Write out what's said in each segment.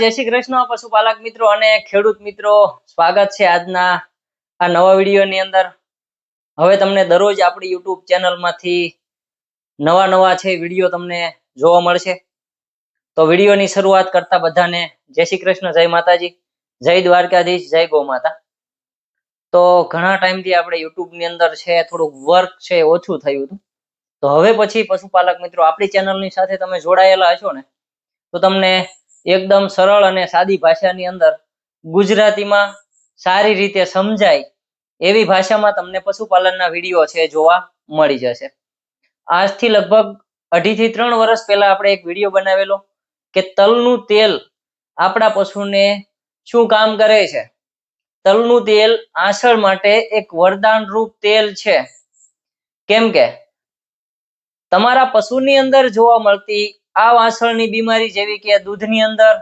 જય શ્રી કૃષ્ણ, પશુપાલક મિત્રો અને ખેડૂત મિત્રો. સ્વાગત છે આજના આ નવા વિડીયોની અંદર. હવે તમને દરરોજ આપણી યુટ્યુબ ચેનલમાંથી નવા નવા છે વીડિયો તમને જોવા મળશે. તો વિડીયોની શરૂઆત કરતા બધાને જય શ્રી કૃષ્ણ, જય માતાજી, જય દ્વારકાધીશ, જય ગૌ માતા તો ઘણા ટાઈમથી આપણે યુટ્યુબની અંદર છે, થોડુંક વર્ક છે ઓછું થયું હતું. તો હવે પછી પશુપાલક મિત્રો આપણી ચેનલની સાથે તમે જોડાયેલા હશો ને, તો તમને એકદમ સરળ અને સાદી ભાષાની અંદર ગુજરાતીમાં સારી રીતે સમજાય એવી ભાષામાં તમને પશુપાલનના વીડિયો છે જોવા મળી જશે. આજથી લગભગ અઢીથી ત્રણ વર્ષ પહેલા આપણે એક વીડિયો બનાવેલો કે તલનું તેલ આપણા પશુને શું કામ કરે છે? તલનું તેલ આસળ માટે એક વરદાન રૂપ તેલ છે. કેમ કે? તમારા પશુની અંદર જોવા મળતી આ વાસણની બીમારી જેવી કે દૂધની અંદર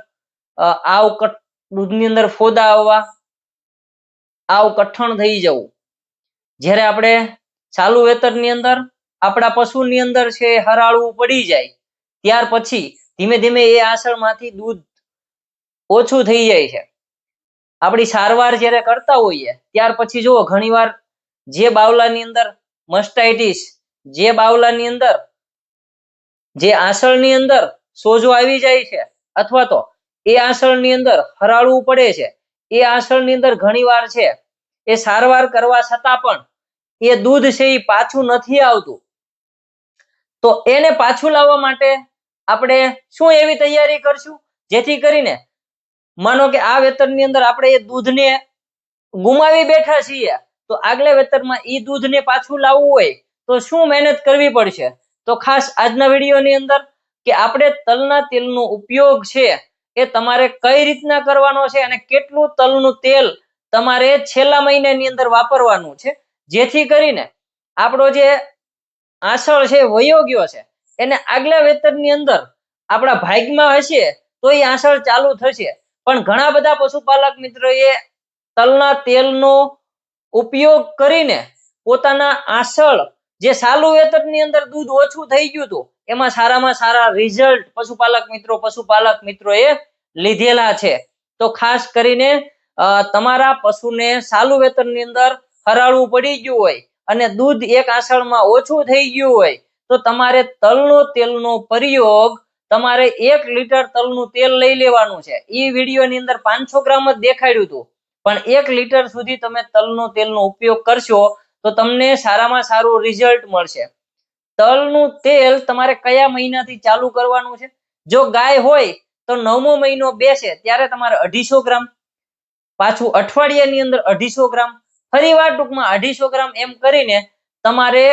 આવ દૂધની અંદર ફોદા આવવા, આવ કઠણ થઈ જવું. જ્યારે આપણે ચાલુ વેતરની અંદર, આપણા પશુની અંદર છે હરાળવું પડી જાય, ત્યાર પછી ધીમે ધીમે એ આસળમાંથી દૂધ ઓછું થઈ જાય છે. આપણી સારવાર જ્યારે કરતા હોઈએ, ત્યાર પછી જુઓ, ઘણીવાર જે બાવલાની અંદર મસ્ટાઇટિસ જે બાવલાની અંદર જે આસળની અંદર સોજો આવી જાય છે, અથવા તો એ આસળની અંદર હરાળવું પડે છે, એ આસળની અંદર ઘણીવાર છે, એ સારવાર કરવા છતાં પણ એ દૂધ છે એ પાછું નથી આવતું. તો એને પાછું લાવવા માટે આપણે શું એવી તૈયારી કરશું? જેથી કરીને માનો કે આ વેતરની અંદર આપણે એ દૂધને ગુમાવી બેઠા છીએ, તો આગલા વેતરમાં એ દૂધને પાછું લાવવું હોય તો શું મહેનત કરવી પડશે? તો ખાસ આજના વિડીયોની અંદર કે આપણે તલના તેલનો ઉપયોગ છે એ તમારે કઈ રીતના કરવાનો છે અને કેટલું તલનું તેલ તમારે છેલ્લા મહિનાની અંદર વાપરવાનું છે? જેથી કરીને આપણો જે આસળ છે વયો ગયો છે, એને આગલા વેતરની અંદર આપણા ભાગમાં હશે તો એ આસળ ચાલુ થશે. પણ ઘણા બધા પશુપાલક મિત્રોએ તલના તેલનો ઉપયોગ કરીને પોતાના આસળ જે સાલુ વેતરની અંદર દૂધ ઓછું થઈ ગયું હતું, એમાં સારામાં સારા રિઝલ્ટ પશુપાલક મિત્રો, પશુપાલક મિત્રોએ લીધેલા છે. તો ખાસ કરીને તમારા પશુને સાલુ વેતરની અંદર હરાળવું પડી ગયું હોય અને દૂધ એક આસળમાં ઓછું થઈ ગયું હોય, તો તમારે તલનો તેલનો પ્રયોગ, તમારે એક લીટર તલનું તેલ લઈ લેવાનું છે. એ વિડીયોની અંદર પાંચસો ગ્રામ જ દેખાડ્યું હતું. પણ એક લીટર સુધી તમે તલનો તેલનો ઉપયોગ કરશો તો તમને સારામાં સારું રિઝલ્ટ મળશે. તલનું તેલ તમારે કયા મહિનાથી ચાલુ કરવાનું છે? જો ગાય હોય તો નવમો મહિનો બેસે ત્યારે તમારે અઢીસો ગ્રામ, પાછું અઠવાડિયાની અંદર અઢીસો ગ્રામ, ફરી વાર ટૂંકમાં અઢીસો ગ્રામ એમ કરીને તમારે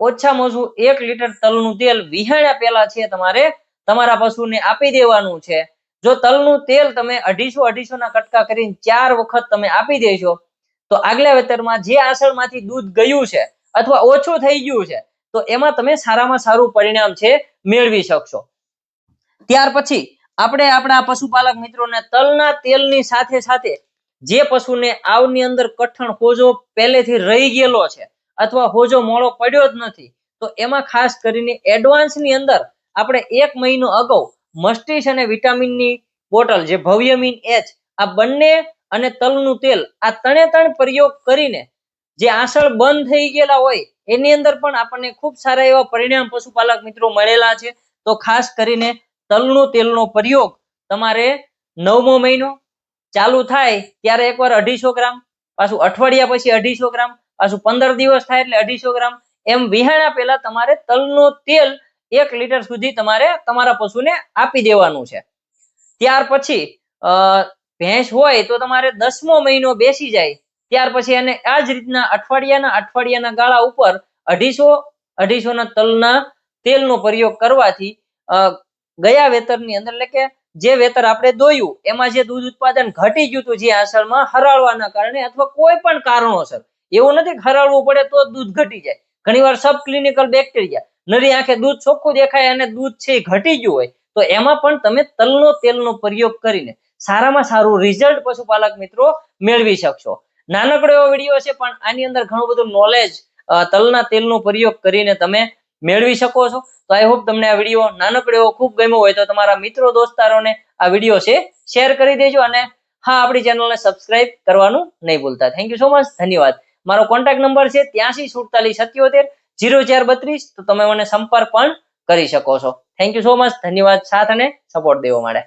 ઓછામાં ઓછું એક લીટર તલનું તેલ વિહાણ્યા પહેલા છે તમારે તમારા પશુને આપી દેવાનું છે. જો તલનું તેલ તમે અઢીસો અઢીસો ના કટકા કરીને ચાર વખત તમે આપી દેશો તો આગલા વેતરમાં જે આસળમાંથી દૂધ ગયું છે અથવા ઓછું થઈ ગયું છે, તો એમાં તમે સારામાં સારું પરિણામ છે, મેળવી શકશો. ત્યાર પછી આપણે આપણા પશુપાલક મિત્રોને તલના તેલની સાથે સાથે જે પશુને આવની અંદર કઠણ હોજો પહેલેથી રહી ગયેલો છે અથવા હોજો મોડો પડ્યો જ નથી, તો એમાં ખાસ કરીને એડવાન્સની અંદર આપણે એક મહિનો અગાઉ મસ્ટિસ અને વિટામિનની બોટલ જે ભવ્યમીન એચ, આ બંને અને તલનું તેલ. આ ત્રણે ત્રણ પ્રયોગ કરીને જે આસળ બંધ થઈ ગયેલા હોય, એની અંદર પણ આપણને ખૂબ સારા એવા પરિણામ પશુપાલક મિત્રો મળેલા છે. તો ખાસ કરીને તલનું તેલનો પ્રયોગ તમારે નવમો મહિનો ચાલુ થાય ત્યારે એકવાર અઢીસો ગ્રામ, પાછું અઠવાડિયા પછી અઢીસો ગ્રામ, પાછું પંદર દિવસ થાય એટલે અઢીસો ગ્રામ. એમ વિહાણા પહેલા તમારે તલનું તેલ એક લીટર સુધી તમારે તમારા પશુને આપી દેવાનું છે. ત્યાર પછી ભેંસ હોય તો તમારે દસમો મહિનો બેસી જાય. ત્યાર પછી એને આ જ રીતના અઠવાડિયાના અઠવાડિયાના ગાળા ઉપર અઢીસો અઢીસો ના તલના તેલનો પ્રયોગ કરવાથી ગયા વેતરની અંદર એટલે કે જે વેતર આપણે દોયું, એમાં જે દૂધ ઉત્પાદન ઘટી ગયું હતું જે આસળમાં હરાળવાના કારણે અથવા કોઈ પણ કારણોસર, એવું નથી હરાળવું પડે તો દૂધ ઘટી જાય. ઘણીવાર સબ ક્લિનિકલ બેક્ટેરિયા નરી આંખે દૂધ ચોખ્ખું દેખાય અને દૂધ છે ઘટી ગયું હોય, તો એમાં પણ તમે તલનો તેલનો પ્રયોગ કરીને સારામાં સારું રિઝલ્ટ પશુપાલક મિત્રો મેળવી શકશો. નાનકડો એવો વીડિયો છે, પણ આની અંદર ઘણું બધું નોલેજ તલના તેલનો પ્રયોગ કરીને તમે મેળવી શકો છો. તો આઈ હોપ તમને આ વીડિયો નાનકડો એવો ખૂબ ગમ્યો હોય તો તમારા મિત્રો, દોસ્તારોને આ વીડિયો છે શેર કરી દેજો અને હા, આપણી ચેનલને સબસ્ક્રાઇબ કરવાનું નહીં ભૂલતા. થેન્ક યુ સો મચ ધન્યવાદ. મારો કોન્ટેક્ટ નંબર છે ત્યાંસી સુડતાલીસ સત્યોતેર, જીરો ચાર બત્રીસ, તો તમે મને સંપર્ક પણ કરી શકો છો. થેન્ક યુ સો મચ ધન્યવાદ. સાથ અને સપોર્ટ દેવા માટે